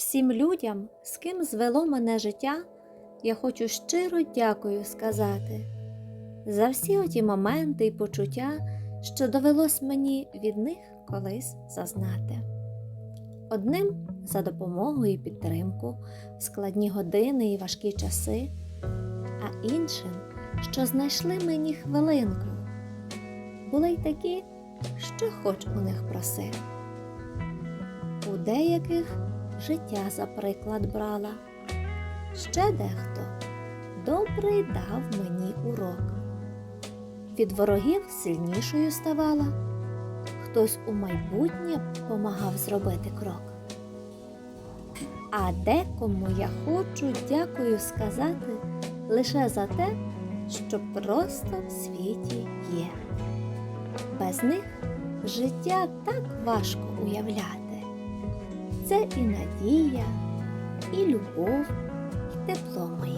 Всім людям, з ким звело мене життя, я хочу щиро дякую сказати за всі оті моменти і почуття, що довелось мені від них колись зазнати. Одним за допомогу і підтримку в складні години і важкі часи, а іншим, що знайшли мені хвилинку. Були й такі, що хоч у них проси. У деяких життя за приклад брала. Ще дехто добрий дав мені урок. Від ворогів сильнішою ставала, хтось у майбутнє помагав зробити крок. А декому я хочу дякую сказати лише за те, що просто в світі є. Без них життя так важко уявляти. Це і надія, і любов, і тепло моє.